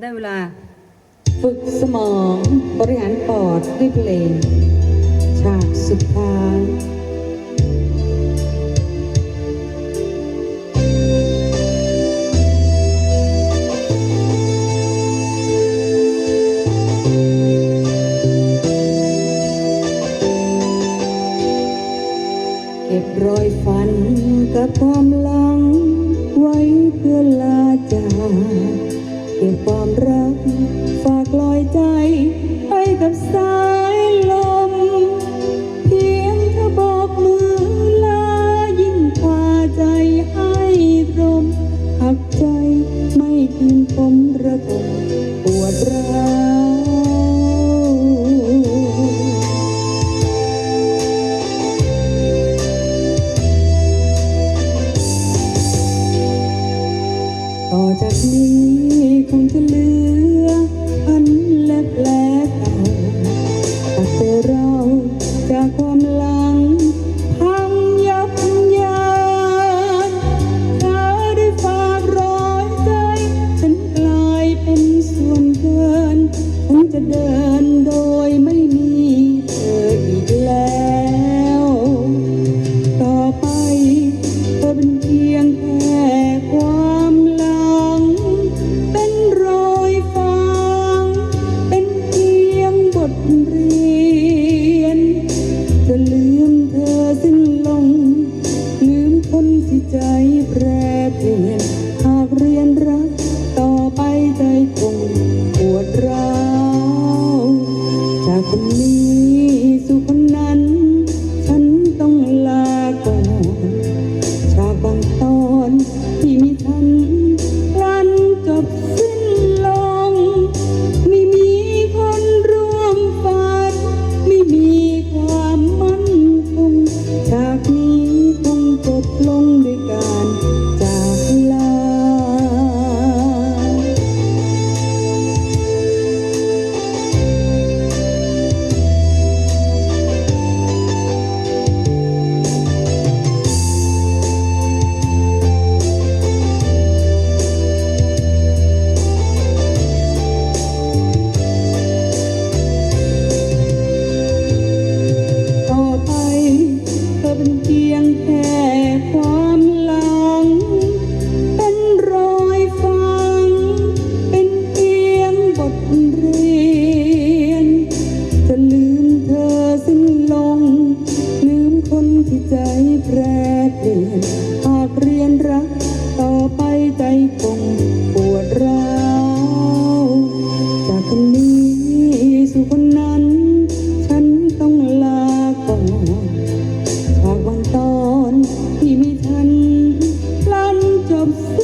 ได้เวลา ฝึกสมองบริหารปอดด้วยเพลง ฉากสุดท้ายเก็บรอยฝันกับความ ปวดร้าวต่อจากนี้คงจะลืม จะเดิน ใจแปรเปลี่ยนหากเรียนรัก ต่อไปใจคงปวดร้าวจากคนนี้สู่คนนั้น ฉันต้องลาก่อนหากวันตอนที่ไม่ทันพลันจบสิ้